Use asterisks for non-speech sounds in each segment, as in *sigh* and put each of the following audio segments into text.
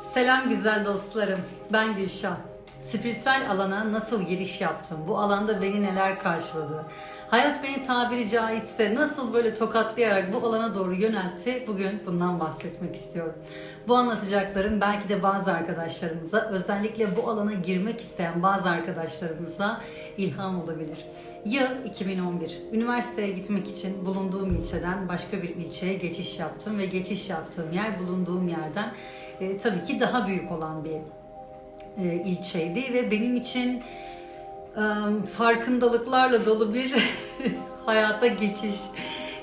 Selam güzel dostlarım. Ben Gülşah. Spiritüel alana nasıl giriş yaptım? Bu alanda beni neler karşıladı? Hayat beni tabiri caizse nasıl böyle tokatlayarak bu alana doğru yöneltti? Bugün bundan bahsetmek istiyorum. Bu anlatacaklarım belki de bazı arkadaşlarımıza, özellikle bu alana girmek isteyen bazı arkadaşlarımıza ilham olabilir. Yıl 2011. Üniversiteye gitmek için bulunduğum ilçeden başka bir ilçeye geçiş yaptım ve geçiş yaptığım yer bulunduğum yerden e, tabii ki daha büyük olan bir e, ilçeydi ve benim için farkındalıklarla dolu bir *laughs* hayata geçiş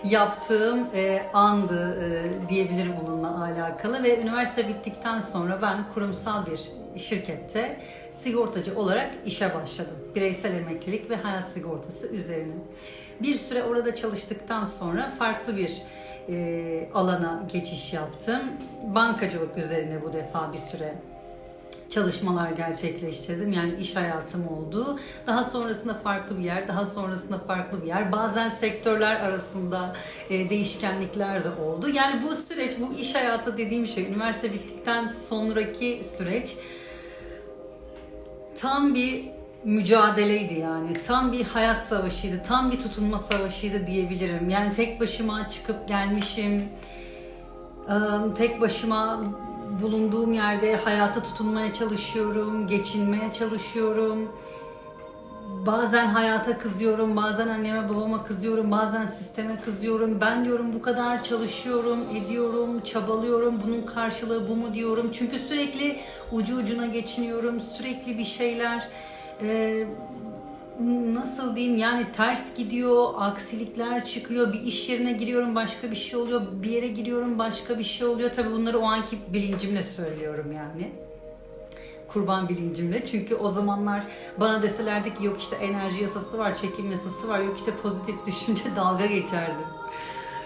yaptığım e, andı e, diyebilirim onunla alakalı ve üniversite bittikten sonra ben kurumsal bir şirkette sigortacı olarak işe başladım. Bireysel emeklilik ve hayat sigortası üzerine. Bir süre orada çalıştıktan sonra farklı bir e, alana geçiş yaptım. Bankacılık üzerine bu defa bir süre çalışmalar gerçekleştirdim. Yani iş hayatım oldu. Daha sonrasında farklı bir yer, daha sonrasında farklı bir yer. Bazen sektörler arasında e, değişkenlikler de oldu. Yani bu süreç, bu iş hayatı dediğim şey, üniversite bittikten sonraki süreç tam bir mücadeleydi yani. Tam bir hayat savaşıydı, tam bir tutunma savaşıydı diyebilirim. Yani tek başıma çıkıp gelmişim. Eee, Tek başıma bulunduğum yerde hayata tutunmaya çalışıyorum, geçinmeye çalışıyorum. Bazen hayata kızıyorum, bazen anneme babama kızıyorum, bazen sisteme kızıyorum. Ben diyorum bu kadar çalışıyorum, ediyorum, çabalıyorum. Bunun karşılığı bu mu diyorum. Çünkü sürekli ucu ucuna geçiniyorum. Sürekli bir şeyler e, nasıl diyeyim yani ters gidiyor, aksilikler çıkıyor. Bir iş yerine giriyorum başka bir şey oluyor. Bir yere giriyorum başka bir şey oluyor. Tabii bunları o anki bilincimle söylüyorum yani kurban bilincimle. Çünkü o zamanlar bana deselerdi ki yok işte enerji yasası var, çekim yasası var, yok işte pozitif *laughs* düşünce dalga geçerdim.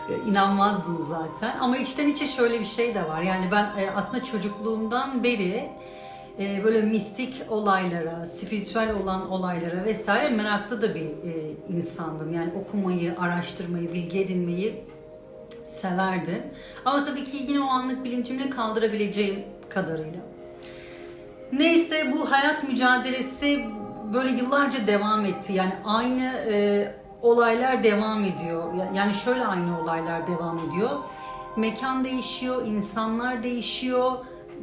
E, İnanmazdım zaten. Ama içten içe şöyle bir şey de var. Yani ben e, aslında çocukluğumdan beri e, böyle mistik olaylara, spiritüel olan olaylara vesaire meraklı da bir e, insandım. Yani okumayı, araştırmayı, bilgi edinmeyi severdim. Ama tabii ki yine o anlık bilincimle kaldırabileceğim kadarıyla. Neyse bu hayat mücadelesi böyle yıllarca devam etti. Yani aynı e, olaylar devam ediyor. Ya- Yani şöyle aynı olaylar devam ediyor. Mekan değişiyor, insanlar değişiyor.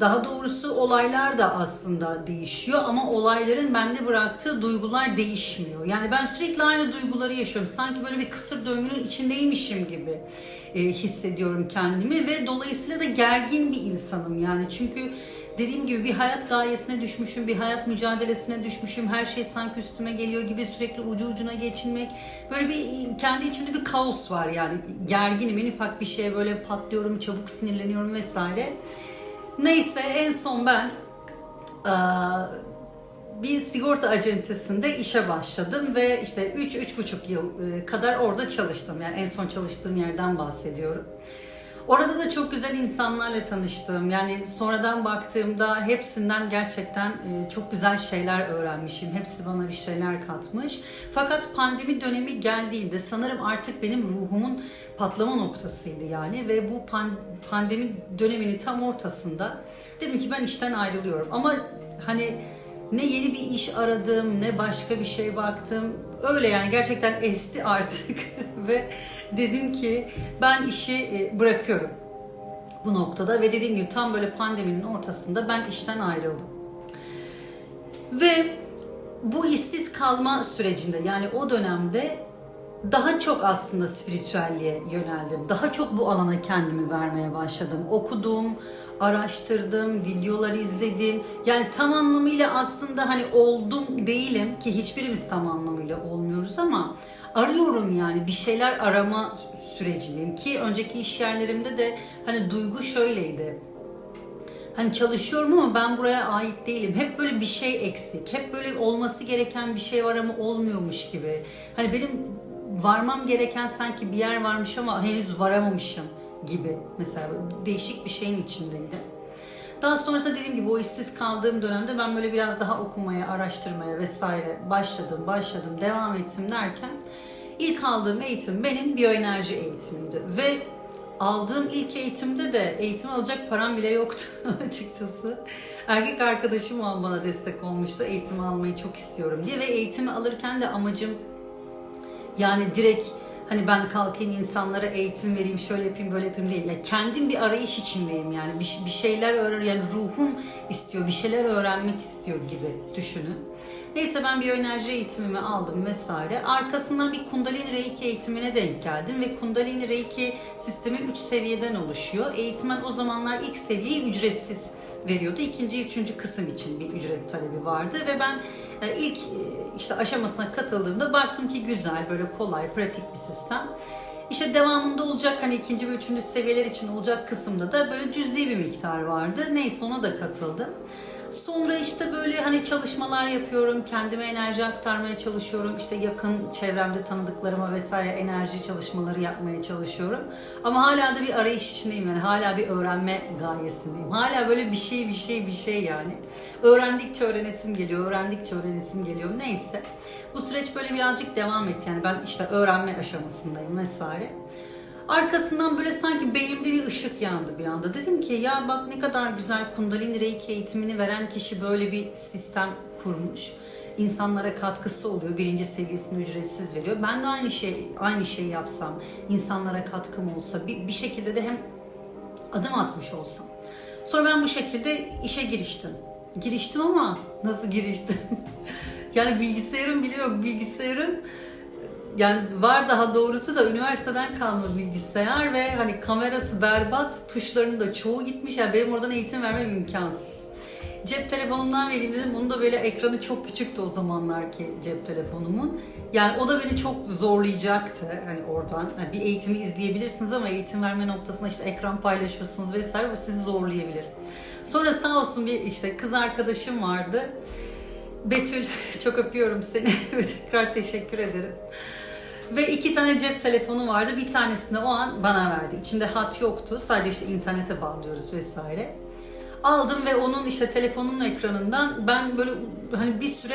Daha doğrusu olaylar da aslında değişiyor ama olayların bende bıraktığı duygular değişmiyor. Yani ben sürekli aynı duyguları yaşıyorum. Sanki böyle bir kısır döngünün içindeymişim gibi e, hissediyorum kendimi ve dolayısıyla da gergin bir insanım yani. Çünkü dediğim gibi bir hayat gayesine düşmüşüm, bir hayat mücadelesine düşmüşüm. Her şey sanki üstüme geliyor gibi sürekli ucu ucuna geçinmek. Böyle bir kendi içimde bir kaos var yani. Gerginim, en ufak bir şeye böyle patlıyorum, çabuk sinirleniyorum vesaire. Neyse en son ben eee, bir sigorta acentesinde işe başladım ve işte 3-3,5 yıl e, kadar orada çalıştım. Yani en son çalıştığım yerden bahsediyorum. Orada da çok güzel insanlarla tanıştım. Yani sonradan baktığımda hepsinden gerçekten e, çok güzel şeyler öğrenmişim. Hepsi bana bir şeyler katmış. Fakat pandemi dönemi geldiğinde sanırım artık benim ruhumun patlama noktasıydı yani ve bu pan- pandemi döneminin tam ortasında dedim ki ben işten ayrılıyorum. Ama hani ne yeni bir iş aradım ne başka bir şey baktım. Öyle yani gerçekten esti artık *laughs* ve dedim ki ben işi e, bırakıyorum bu noktada ve dediğim gibi tam böyle pandeminin ortasında ben işten ayrıldım. Ve bu işsiz kalma sürecinde yani o dönemde daha çok aslında spiritüelliğe yöneldim. Daha çok bu alana kendimi vermeye başladım. Okudum, araştırdım, videolar izledim. Yani tam anlamıyla aslında hani oldum değilim ki hiçbirimiz tam anlamıyla olmuyoruz ama arıyorum yani bir şeyler arama sürecindeyim ki önceki iş yerlerimde de hani duygu şöyleydi. Hani çalışıyorum ama ben buraya ait değilim. Hep böyle bir şey eksik. Hep böyle olması gereken bir şey var ama olmuyormuş gibi. Hani benim varmam gereken sanki bir yer varmış ama henüz varamamışım gibi. Mesela değişik bir şeyin içindeydi. Daha sonrasında dediğim gibi o işsiz kaldığım dönemde ben böyle biraz daha okumaya, araştırmaya vesaire başladım, başladım, devam ettim derken ilk aldığım eğitim benim biyoenerji eğitimiydi. Ve aldığım ilk eğitimde de eğitim alacak param bile yoktu *laughs* açıkçası. Erkek arkadaşım bana destek olmuştu. Eğitimi almayı çok istiyorum diye ve eğitimi alırken de amacım yani direkt hani ben kalkayım insanlara eğitim vereyim, şöyle yapayım, böyle yapayım değil. Ya kendim bir arayış içindeyim yani. Bir, bir şeyler öğren yani ruhum istiyor, bir şeyler öğrenmek istiyor gibi düşünün. Neyse ben bir enerji eğitimimi aldım vesaire. Arkasından bir Kundalini Reiki eğitimine denk geldim ve Kundalini Reiki sistemi 3 seviyeden oluşuyor. Eğitmen o zamanlar ilk seviyeyi ücretsiz veriyordu. İkinci, üçüncü kısım için bir ücret talebi vardı ve ben e, ilk e, işte aşamasına katıldığımda baktım ki güzel, böyle kolay, pratik bir sistem. İşte devamında olacak hani ikinci ve üçüncü seviyeler için olacak kısımda da böyle cüzi bir miktar vardı. Neyse ona da katıldım. Sonra işte böyle hani çalışmalar yapıyorum, kendime enerji aktarmaya çalışıyorum. İşte yakın çevremde tanıdıklarıma vesaire enerji çalışmaları yapmaya çalışıyorum. Ama hala da bir arayış içindeyim yani hala bir öğrenme gayesindeyim. Hala böyle bir şey bir şey bir şey yani. Öğrendikçe öğrenesim geliyor, öğrendikçe öğrenesim geliyor neyse. Bu süreç böyle birazcık devam etti yani ben işte öğrenme aşamasındayım vesaire. Arkasından böyle sanki beynimde bir ışık yandı bir anda. Dedim ki ya bak ne kadar güzel Kundalini Reiki eğitimini veren kişi böyle bir sistem kurmuş. İnsanlara katkısı oluyor. Birinci seviyesini ücretsiz veriyor. Ben de aynı şey aynı şeyi yapsam, insanlara katkım olsa, bir, bir şekilde de hem adım atmış olsam. Sonra ben bu şekilde işe giriştim. Giriştim ama nasıl giriştim? *laughs* yani bilgisayarım bile yok. Bilgisayarım yani var daha doğrusu da üniversiteden kalma bilgisayar ve hani kamerası berbat, tuşlarının da çoğu gitmiş. Yani benim oradan eğitim vermem imkansız. Cep telefonumdan vereyim dedim. Onun da böyle ekranı çok küçüktü o zamanlar ki cep telefonumun. Yani o da beni çok zorlayacaktı hani oradan. Yani bir eğitimi izleyebilirsiniz ama eğitim verme noktasında işte ekran paylaşıyorsunuz vesaire bu sizi zorlayabilir. Sonra sağ olsun bir işte kız arkadaşım vardı. Betül *laughs* çok öpüyorum seni ve *laughs* tekrar teşekkür ederim. Ve iki tane cep telefonu vardı. Bir tanesini o an bana verdi. İçinde hat yoktu. Sadece işte internete bağlıyoruz vesaire. Aldım ve onun işte telefonun ekranından ben böyle hani bir süre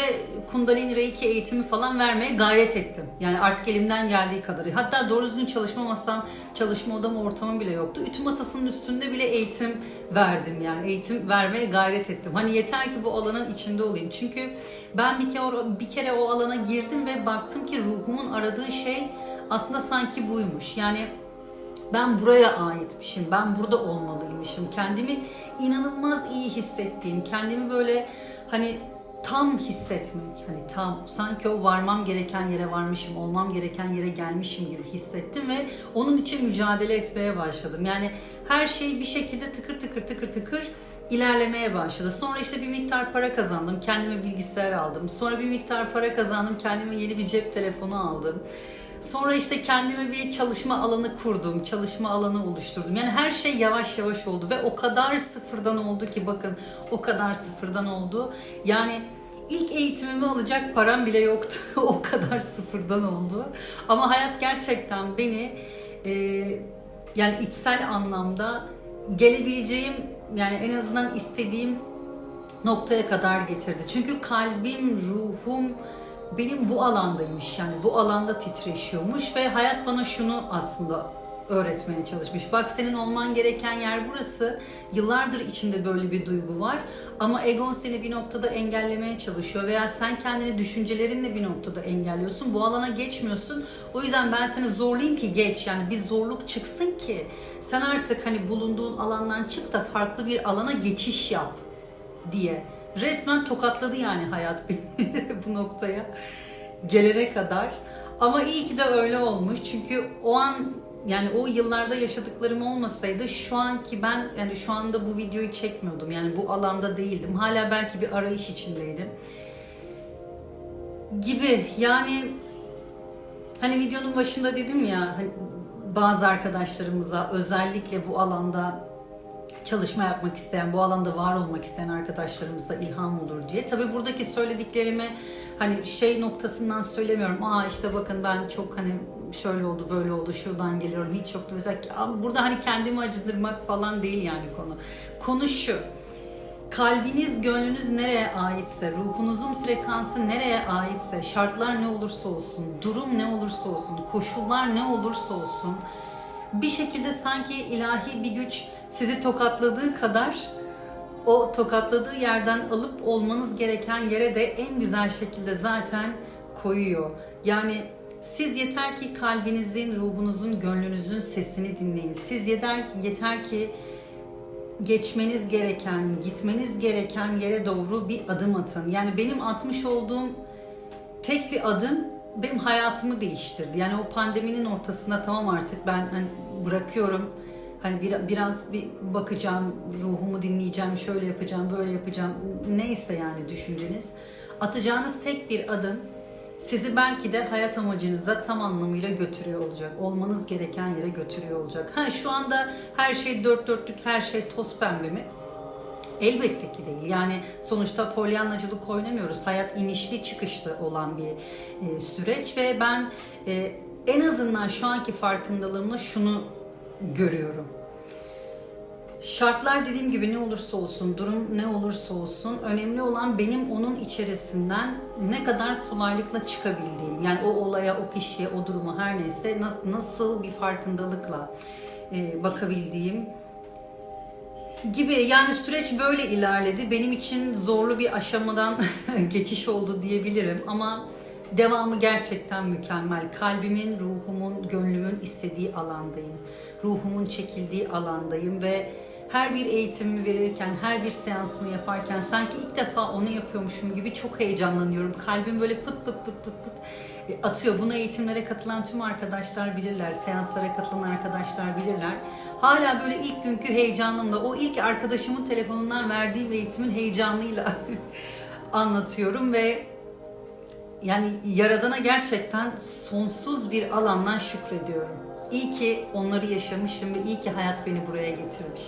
Kundalini Reiki eğitimi falan vermeye gayret ettim. Yani artık elimden geldiği kadar. Hatta doğru düzgün çalışma masam, çalışma odam, ortamım bile yoktu. Ütü masasının üstünde bile eğitim verdim yani. Eğitim vermeye gayret ettim. Hani yeter ki bu alanın içinde olayım. Çünkü ben bir kere, bir kere o alana girdim ve baktım ki ruhumun aradığı şey aslında sanki buymuş. Yani ben buraya aitmişim, ben burada olmalıymışım. Kendimi inanılmaz iyi hissettiğim, kendimi böyle hani tam hissetmek, hani tam sanki o varmam gereken yere varmışım, olmam gereken yere gelmişim gibi hissettim ve onun için mücadele etmeye başladım. Yani her şey bir şekilde tıkır tıkır tıkır tıkır ilerlemeye başladı. Sonra işte bir miktar para kazandım, kendime bilgisayar aldım. Sonra bir miktar para kazandım, kendime yeni bir cep telefonu aldım. Sonra işte kendime bir çalışma alanı kurdum, çalışma alanı oluşturdum. Yani her şey yavaş yavaş oldu ve o kadar sıfırdan oldu ki bakın o kadar sıfırdan oldu. Yani ilk eğitimimi alacak param bile yoktu. *laughs* o kadar sıfırdan oldu. Ama hayat gerçekten beni e, yani içsel anlamda gelebileceğim yani en azından istediğim noktaya kadar getirdi. Çünkü kalbim, ruhum, benim bu alandaymış yani bu alanda titreşiyormuş ve hayat bana şunu aslında öğretmeye çalışmış. Bak senin olman gereken yer burası. Yıllardır içinde böyle bir duygu var. Ama egon seni bir noktada engellemeye çalışıyor veya sen kendini düşüncelerinle bir noktada engelliyorsun. Bu alana geçmiyorsun. O yüzden ben seni zorlayayım ki geç. Yani bir zorluk çıksın ki sen artık hani bulunduğun alandan çık da farklı bir alana geçiş yap diye resmen tokatladı yani hayat *laughs* bu noktaya gelene kadar. Ama iyi ki de öyle olmuş. Çünkü o an yani o yıllarda yaşadıklarım olmasaydı şu anki ben yani şu anda bu videoyu çekmiyordum. Yani bu alanda değildim. Hala belki bir arayış içindeydim. Gibi yani hani videonun başında dedim ya hani bazı arkadaşlarımıza özellikle bu alanda çalışma yapmak isteyen, bu alanda var olmak isteyen arkadaşlarımıza ilham olur diye. Tabii buradaki söylediklerimi hani şey noktasından söylemiyorum. Aa işte bakın ben çok hani şöyle oldu, böyle oldu, şuradan geliyorum, hiç yoktu. Mesela burada hani kendimi acıdırmak falan değil yani konu. Konu şu. Kalbiniz, gönlünüz nereye aitse, ruhunuzun frekansı nereye aitse, şartlar ne olursa olsun, durum ne olursa olsun, koşullar ne olursa olsun, bir şekilde sanki ilahi bir güç sizi tokatladığı kadar o tokatladığı yerden alıp olmanız gereken yere de en güzel şekilde zaten koyuyor. Yani siz yeter ki kalbinizin, ruhunuzun, gönlünüzün sesini dinleyin. Siz yeter, yeter ki geçmeniz gereken, gitmeniz gereken yere doğru bir adım atın. Yani benim atmış olduğum tek bir adım benim hayatımı değiştirdi. Yani o pandeminin ortasında tamam artık ben hani bırakıyorum. Hani bir, biraz bir bakacağım, ruhumu dinleyeceğim, şöyle yapacağım, böyle yapacağım. Neyse yani düşünceniz. Atacağınız tek bir adım sizi belki de hayat amacınıza tam anlamıyla götürüyor olacak. Olmanız gereken yere götürüyor olacak. Ha şu anda her şey dört dörtlük, her şey toz pembe mi? Elbette ki değil. Yani sonuçta polyanlacılık oynamıyoruz. Hayat inişli çıkışlı olan bir e, süreç ve ben e, en azından şu anki farkındalığımla şunu görüyorum. Şartlar dediğim gibi ne olursa olsun, durum ne olursa olsun önemli olan benim onun içerisinden ne kadar kolaylıkla çıkabildiğim. Yani o olaya, o kişiye, o duruma her neyse nas- nasıl bir farkındalıkla e, bakabildiğim gibi yani süreç böyle ilerledi. Benim için zorlu bir aşamadan *laughs* geçiş oldu diyebilirim ama devamı gerçekten mükemmel. Kalbimin, ruhumun, gönlümün istediği alandayım. Ruhumun çekildiği alandayım ve her bir eğitimimi verirken, her bir seansımı yaparken sanki ilk defa onu yapıyormuşum gibi çok heyecanlanıyorum. Kalbim böyle pıt pıt pıt pıt pıt atıyor. Buna eğitimlere katılan tüm arkadaşlar bilirler, seanslara katılan arkadaşlar bilirler. Hala böyle ilk günkü heyecanımla, o ilk arkadaşımın telefonundan verdiğim eğitimin heyecanıyla *laughs* anlatıyorum ve yani Yaradan'a gerçekten sonsuz bir alandan şükrediyorum. İyi ki onları yaşamışım ve iyi ki hayat beni buraya getirmiş.